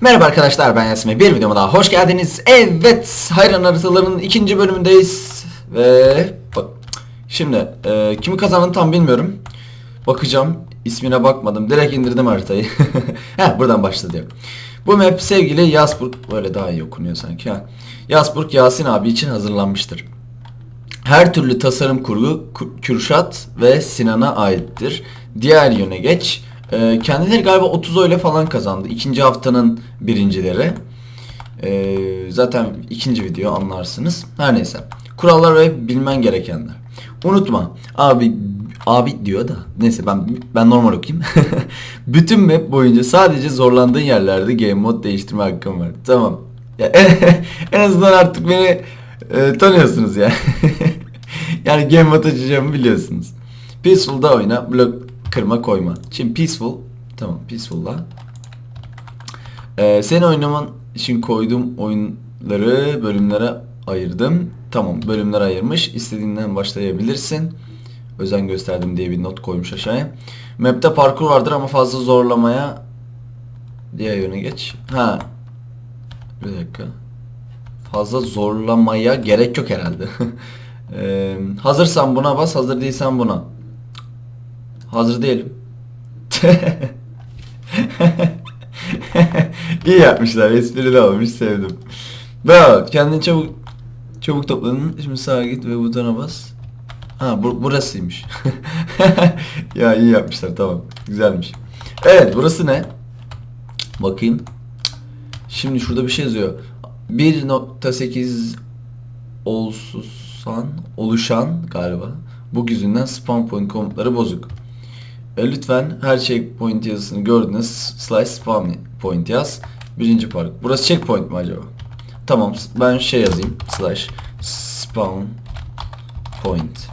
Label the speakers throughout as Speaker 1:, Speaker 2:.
Speaker 1: Merhaba arkadaşlar ben Yasin ve bir videoma daha hoş geldiniz. Evet hayran haritalarının ikinci bölümündeyiz. Ve bak şimdi e, kimi kazandığını tam bilmiyorum. Bakacağım ismine bakmadım direkt indirdim haritayı. Heh buradan başladı. Bu map sevgili Yasburg böyle daha iyi okunuyor sanki ha. Yasburg Yasin abi için hazırlanmıştır. Her türlü tasarım kurgu Ku- Kürşat ve Sinan'a aittir. Diğer yöne geç. Ee, kendileri galiba 30 öyle falan kazandı. İkinci haftanın birincileri. Ee, zaten ikinci video anlarsınız. Her neyse. Kurallar ve bilmen gerekenler. Unutma. Abi abi diyor da. Neyse ben ben normal okuyayım. Bütün map boyunca sadece zorlandığın yerlerde game mod değiştirme hakkın var. Tamam. Ya, en, azından artık beni e, tanıyorsunuz ya. yani game mod açacağımı biliyorsunuz. Peaceful'da oyna, blok kırma koyma. Şimdi peaceful, tamam peaceful'la. Ee, seni oynaman için koyduğum oyunları bölümlere ayırdım. Tamam bölümler ayırmış. İstediğinden başlayabilirsin. Özen gösterdim diye bir not koymuş aşağıya. Map'te parkur vardır ama fazla zorlamaya diğer yöne geç. Ha. Bir dakika. Fazla zorlamaya gerek yok herhalde. Ee, hazırsan buna bas, hazır değilsen buna. Hazır değilim. İyi yapmışlar. Esprili olmuş. Sevdim. Bravo. Kendini çabuk çabuk topladın. Şimdi sağa git ve butona bas. Ha bu, burasıymış. ya iyi yapmışlar. Tamam. Güzelmiş. Evet burası ne? Bakayım. Şimdi şurada bir şey yazıyor. 1.8 olsusan oluşan galiba bu yüzünden spawn point komutları bozuk. E, lütfen her checkpoint yazısını gördünüz. Slash spawn point yaz. Birinci park. Burası checkpoint mi acaba? Tamam ben şey yazayım. Slash spawn point.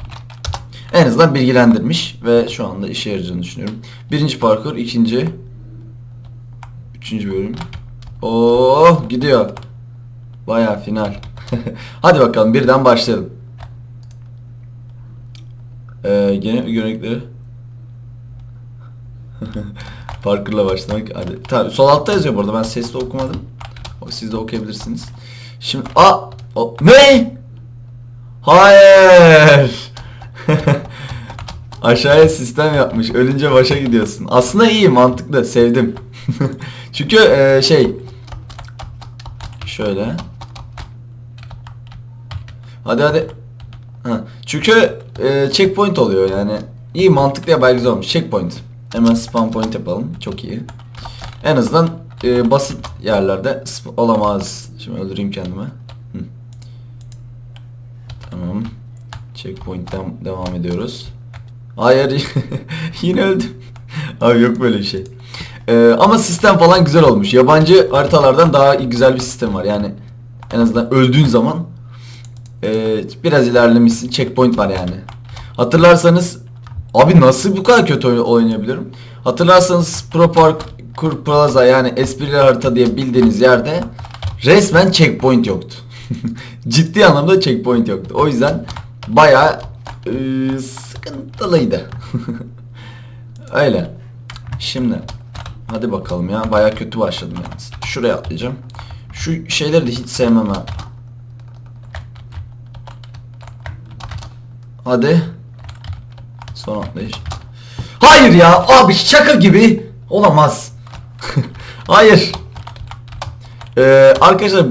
Speaker 1: En azından bilgilendirmiş ve şu anda işe yarayacağını düşünüyorum. Birinci parkur, ikinci, üçüncü bölüm. Oo gidiyor. Baya final. Hadi bakalım birden başlayalım. Ee, gene yönekleri. Parker'la başlamak. Hadi. Tamam, sol altta yazıyor bu arada. Ben sesli okumadım. Siz de okuyabilirsiniz. Şimdi a o, ne? Hayır. Aşağıya sistem yapmış. Ölünce başa gidiyorsun. Aslında iyi, mantıklı. Sevdim. Çünkü e, şey şöyle. Hadi hadi. Ha. Çünkü e, checkpoint oluyor yani. İyi mantıklı ya güzel olmuş. Checkpoint. Hemen spawn point yapalım. Çok iyi. En azından e, basit yerlerde olamaz. Şimdi öldüreyim kendimi. Hı. Tamam. Checkpoint'ten devam ediyoruz. Hayır yine öldüm. Abi yok böyle bir şey. Ee, ama sistem falan güzel olmuş. Yabancı haritalardan daha güzel bir sistem var. Yani en azından öldüğün zaman ee, biraz ilerlemişsin. Checkpoint var yani. Hatırlarsanız abi nasıl bu kadar kötü oyn- oynayabilirim? Hatırlarsanız Pro Parkour Plaza yani esprili harita diye bildiğiniz yerde resmen checkpoint yoktu. Ciddi anlamda checkpoint yoktu. O yüzden bayağı ee, sıkıntılıydı. Öyle. Şimdi hadi bakalım ya. Bayağı kötü başladım yalnız. Şuraya atlayacağım. Şu şeyleri de hiç sevmem ha. Hadi. Son atlayış. Hayır ya abi şaka gibi. Olamaz. Hayır. Ee, arkadaşlar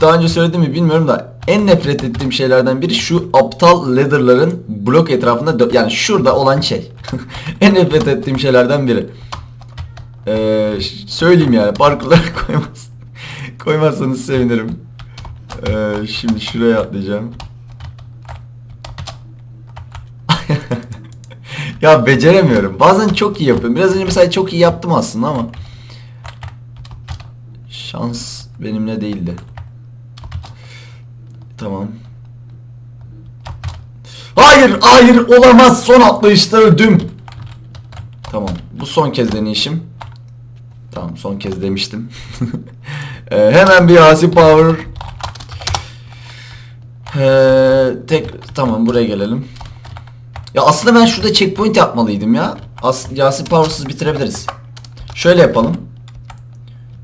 Speaker 1: daha önce söyledim mi bilmiyorum da en nefret ettiğim şeylerden biri şu aptal ladder'ların blok etrafında yani şurada olan şey. en nefret ettiğim şeylerden biri. Ee, söyleyeyim yani parkurlara koymaz. Koymazsanız sevinirim. Ee, şimdi şuraya atlayacağım. Ya beceremiyorum. Bazen çok iyi yapıyorum. Biraz önce mesela çok iyi yaptım aslında ama şans benimle değildi. Tamam. Hayır, hayır olamaz. Son atlayışta öldüm. Tamam. Bu son kez deneyişim. Tamam, son kez demiştim. Ee, hemen bir Asi Power. Ee, tek tamam buraya gelelim. Ya aslında ben şurada checkpoint yapmalıydım ya. As Yasin Power'sız bitirebiliriz. Şöyle yapalım.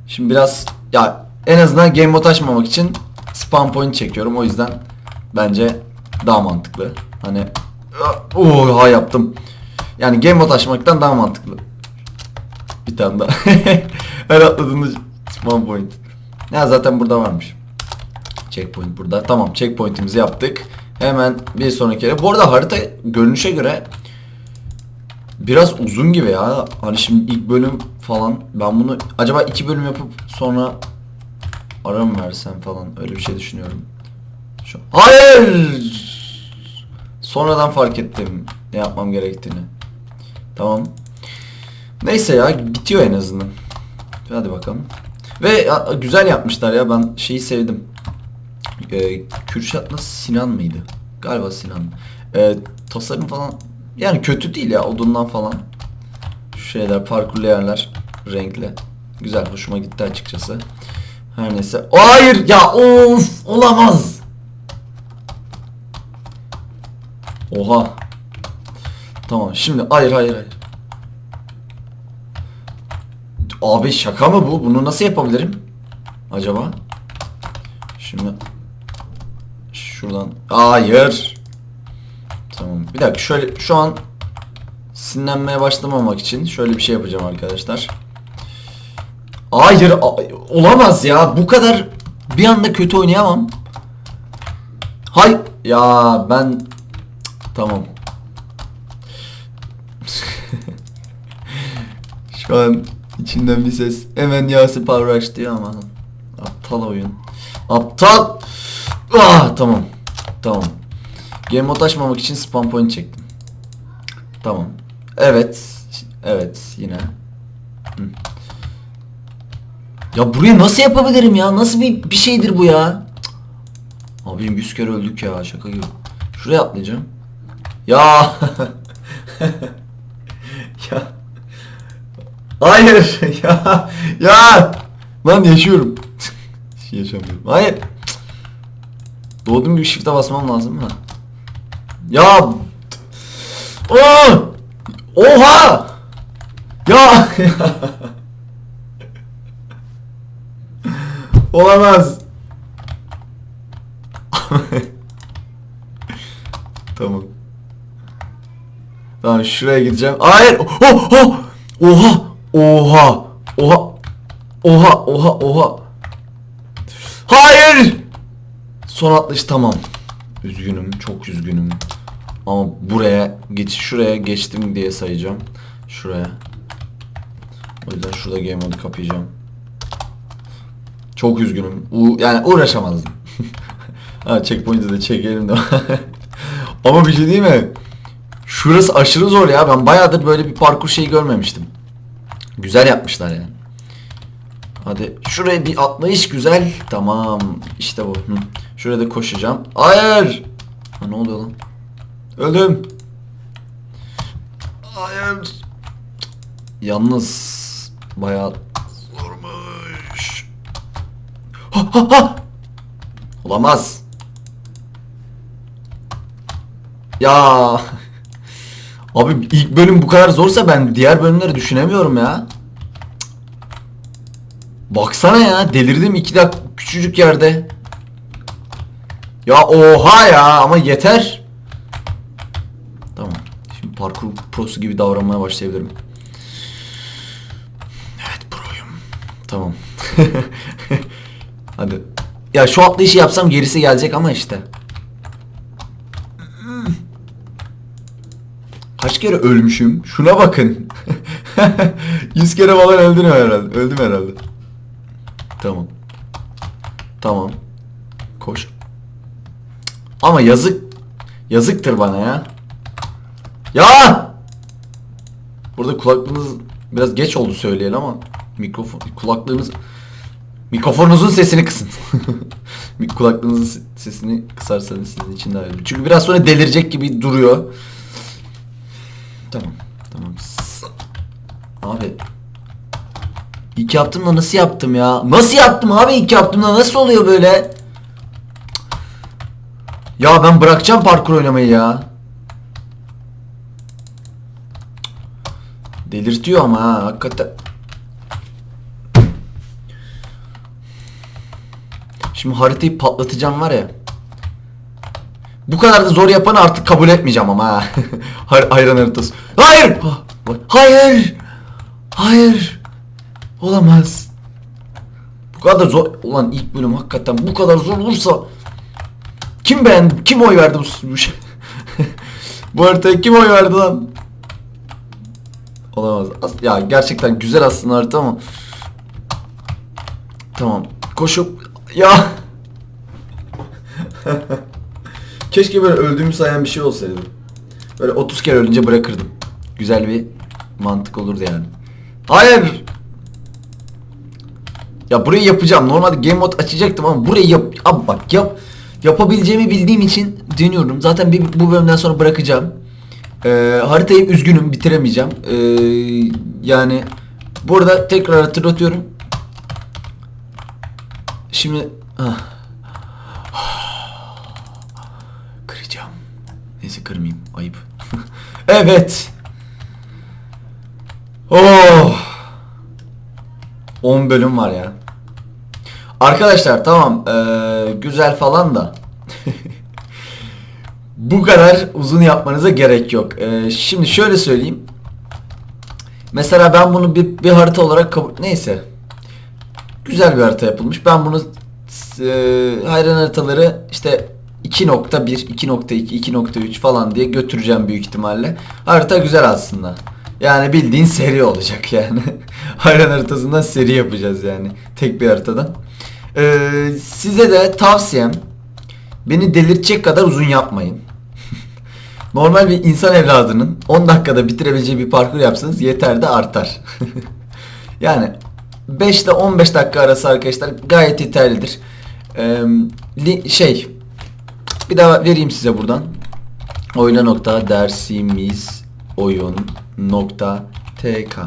Speaker 1: Şimdi biraz ya en azından game mode açmamak için spam point çekiyorum. O yüzden bence daha mantıklı. Hani oha yaptım. Yani game mode açmaktan daha mantıklı. Bir tane daha. Her atladığında spam point. Ya zaten burada varmış. Checkpoint burada. Tamam checkpoint'imizi yaptık. Hemen bir sonraki yere. Bu arada harita görünüşe göre biraz uzun gibi ya. Hani şimdi ilk bölüm falan ben bunu acaba iki bölüm yapıp sonra ara mı versem falan öyle bir şey düşünüyorum. Şu Hayır! Sonradan fark ettim ne yapmam gerektiğini. Tamam. Neyse ya bitiyor en azından. Hadi bakalım. Ve güzel yapmışlar ya ben şeyi sevdim. Ee, Kürşat'la Sinan mıydı? Galiba Sinan. Ee, tasarım falan yani kötü değil ya odundan falan. Şu şeyler parkurlu yerler renkli. Güzel hoşuma gitti açıkçası. Her neyse. Hayır ya of olamaz. Oha. Tamam şimdi hayır hayır hayır. Abi şaka mı bu? Bunu nasıl yapabilirim? Acaba? Şimdi şuradan hayır. Tamam. Bir dakika şöyle şu an sinirlenmeye başlamamak için şöyle bir şey yapacağım arkadaşlar. Hayır olamaz ya. Bu kadar bir anda kötü oynayamam. Hay ya ben tamam. Şu an içinden bir ses hemen Yasin Power diyor ama aptal oyun. Aptal. Ah tamam. Tamam. Game mode açmamak için spam point çektim. Tamam. Evet. Evet yine. Hı. Ya burayı nasıl yapabilirim ya? Nasıl bir, bir şeydir bu ya? Abim 100 kere öldük ya şaka gibi. Şuraya atlayacağım. Ya. ya. Hayır ya. Ya. Lan yaşıyorum. Yaşamıyorum. Hayır. Doğduğum gibi shift'e basmam lazım mı? Ya. Oh! Oha! Ya. Olamaz. tamam. Tamam şuraya gideceğim. Hayır. Oh, oh! Oha! Oha! Oha! Oha! Oha! Oha! Hayır! Son atlayış tamam. Üzgünüm, çok üzgünüm. Ama buraya geç şuraya geçtim diye sayacağım. Şuraya. O yüzden şurada game modu kapayacağım. Çok üzgünüm. U yani uğraşamazdım. ha checkpoint'i de çekelim de. Ama bir şey değil mi? Şurası aşırı zor ya. Ben bayağıdır böyle bir parkur şeyi görmemiştim. Güzel yapmışlar yani. Hadi şuraya bir atlayış güzel. Tamam. İşte bu. Hı. Şuraya da koşacağım. Hayır. Ha, ne oluyor lan? Öldüm. Hayır. Yalnız bayağı zormuş. Ha, ha, ha. Olamaz. Ya. Abi ilk bölüm bu kadar zorsa ben diğer bölümleri düşünemiyorum ya. Baksana ya delirdim iki dakika küçücük yerde. Ya oha ya ama yeter. Tamam. Şimdi parkur prosu gibi davranmaya başlayabilirim. Evet proyum. Tamam. Hadi. Ya şu atlayışı yapsam gerisi gelecek ama işte. Kaç kere ölmüşüm? Şuna bakın. 100 kere falan öldüm herhalde. Öldüm herhalde. Tamam. Tamam. Koş. Ama yazık. Yazıktır bana ya. Ya! Burada kulaklığınız biraz geç oldu söyleyelim ama mikrofon kulaklığınız mikrofonunuzun sesini kısın. Kulaklığınızın sesini kısarsanız sizin için daha iyi. Çünkü biraz sonra delirecek gibi duruyor. Tamam. Tamam. Abi. İlk yaptığımda nasıl yaptım ya? Nasıl yaptım abi ilk yaptığımda nasıl oluyor böyle? Ya ben bırakacağım parkur oynamayı ya. Delirtiyor ama ha hakikaten. Şimdi haritayı patlatacağım var ya. Bu kadar da zor yapanı artık kabul etmeyeceğim ama ha. Hay- Hayran haritası. Hayır! Ha, Hayır! Hayır! Olamaz. Bu kadar zor. Ulan ilk bölüm hakikaten bu kadar zor olursa kim beğendi? Kim oy verdi bu, şey? bu haritaya kim oy verdi lan? Olamaz. Ya gerçekten güzel aslında harita ama Tamam. Koşup ya Keşke böyle öldüğümü sayan bir şey olsaydı. Böyle 30 kere ölünce bırakırdım. Güzel bir mantık olurdu yani. Hayır. Ya burayı yapacağım. Normalde game mode açacaktım ama burayı yap. Abi bak yap. Yapabileceğimi bildiğim için deniyorum. Zaten bir, bu bölümden sonra bırakacağım. Ee, haritayı üzgünüm bitiremeyeceğim. Ee, yani burada tekrar hatırlatıyorum. Şimdi ah. kıracağım. Neyse kırmayayım. Ayıp. evet. Oh. 10 bölüm var ya. Arkadaşlar tamam eee, güzel falan da bu kadar uzun yapmanıza gerek yok. Eee, şimdi şöyle söyleyeyim. Mesela ben bunu bir, bir harita olarak kabul... Neyse. Güzel bir harita yapılmış. Ben bunu eee hayran haritaları işte 2.1, 2.2, 2.3 falan diye götüreceğim büyük ihtimalle. Harita güzel aslında. Yani bildiğin seri olacak yani. Hayran haritasından seri yapacağız yani. Tek bir haritadan. Ee, size de tavsiyem beni delirtecek kadar uzun yapmayın. Normal bir insan evladının 10 dakikada bitirebileceği bir parkur yapsanız yeter de artar. yani 5 ile 15 dakika arası arkadaşlar gayet yeterlidir. Ee, şey bir daha vereyim size buradan. Oyna nokta dersimiz oyun nokta tk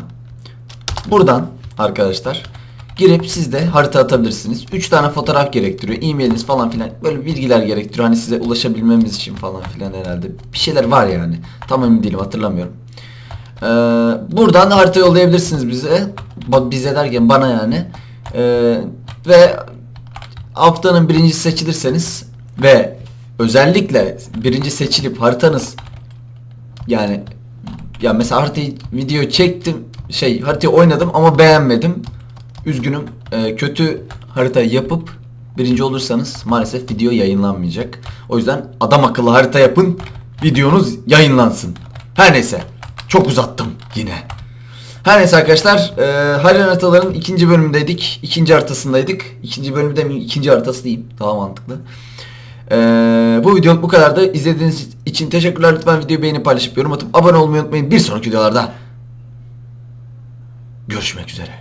Speaker 1: Buradan arkadaşlar girip siz de harita atabilirsiniz. 3 tane fotoğraf gerektiriyor. E-mailiniz falan filan böyle bilgiler gerektiriyor. Hani size ulaşabilmemiz için falan filan herhalde. Bir şeyler var yani. Tam emin değilim hatırlamıyorum. Ee, buradan harita yollayabilirsiniz bize. Bize derken bana yani. Ee, ve haftanın birincisi seçilirseniz ve özellikle birinci seçilip haritanız yani ya mesela haritayı video çektim şey haritayı oynadım ama beğenmedim üzgünüm. Ee, kötü harita yapıp birinci olursanız maalesef video yayınlanmayacak. O yüzden adam akıllı harita yapın videonuz yayınlansın. Her neyse çok uzattım yine. Her neyse arkadaşlar e, Hayran haritaların ikinci bölümündeydik ikinci haritasındaydık. İkinci bölümde mi ikinci haritası diyeyim. Daha mantıklı. Ee, bu video bu kadar da. İzlediğiniz için teşekkürler. Lütfen videoyu beğenip paylaşıp yorum atıp abone olmayı unutmayın. Bir sonraki videolarda görüşmek üzere.